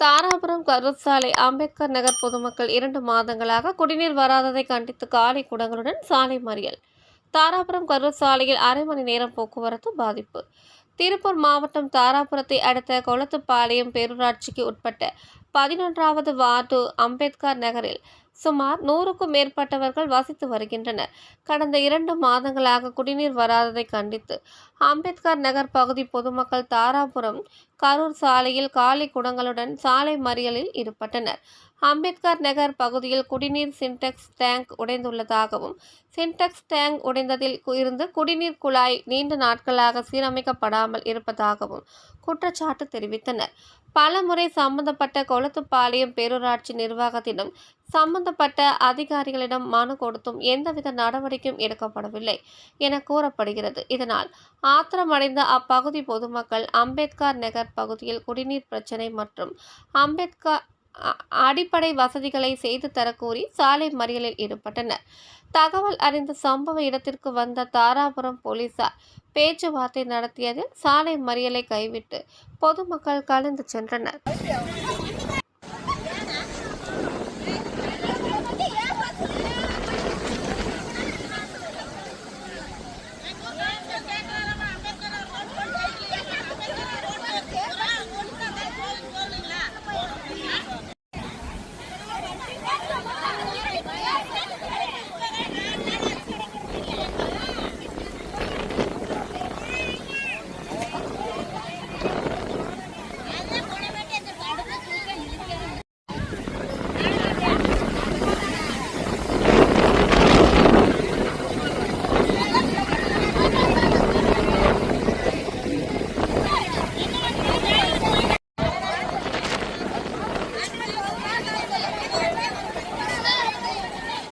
தாராபுரம் கரூர் சாலை அம்பேத்கர் நகர் பொதுமக்கள் இரண்டு மாதங்களாக குடிநீர் வராததை கண்டித்து காலை குடங்களுடன் சாலை மறியல். தாராபுரம் கரூர் சாலையில் அரை மணி நேரம் போக்குவரத்து பாதிப்பு. திருப்பூர் மாவட்டம் தாராபுரத்தை அடுத்த கொளத்துப்பாளையம் பேரூராட்சிக்கு உட்பட்ட பதினொன்றாவது வார்டு அம்பேத்கர் நகரில் சுமார் நூறுக்கும் மேற்பட்டவர்கள் வசித்து வருகின்றனர். கடந்த இரண்டு மாதங்களாக குடிநீர் வராததை கண்டித்து அம்பேத்கர் நகர் பகுதி பொதுமக்கள் தாராபுரம் கரூர் சாலையில் காலி குடங்களுடன் சாலை மறியலில் ஈடுபட்டனர். அம்பேத்கர் நகர் பகுதியில் குடிநீர் சின்டெக்ஸ் டேங்க் உடைந்துள்ளதாகவும் சின்டெக்ஸ் டேங்க் உடைந்ததில் இருந்து குடிநீர் குழாய் நீண்ட நாட்களாக சீரமைக்கப்படாமல் இருப்பதாகவும் குற்றச்சாட்டு தெரிவித்தனர். பலமுறை சம்பந்தப்பட்ட கொளத்துப்பாளையம் பேரூராட்சி நிர்வாகத்திடம் சம்பந்தப்பட்ட அதிகாரிகளிடம் மனு கொடுத்தும் எந்தவித நடவடிக்கையும் எடுக்கப்படவில்லை என கூறப்படுகிறது. இதனால் ஆத்திரமடைந்த அப்பகுதி பொதுமக்கள் அம்பேத்கர் நகர் பகுதியில் குடிநீர் பிரச்சினை மற்றும் அம்பேத்கர் அ- அடிப்படை வசதிகளை செய்து தரக்கோரி சாலை மறியலில் ஈடுபட்டனர். தகவல் அறிந்த சம்பவ இடத்திற்கு வந்த தாராபுரம் போலீசார் பேச்சுவார்த்தை நடத்தியதில் சாலை மறியலை கைவிட்டு பொதுமக்கள் கலந்து சென்றனர்.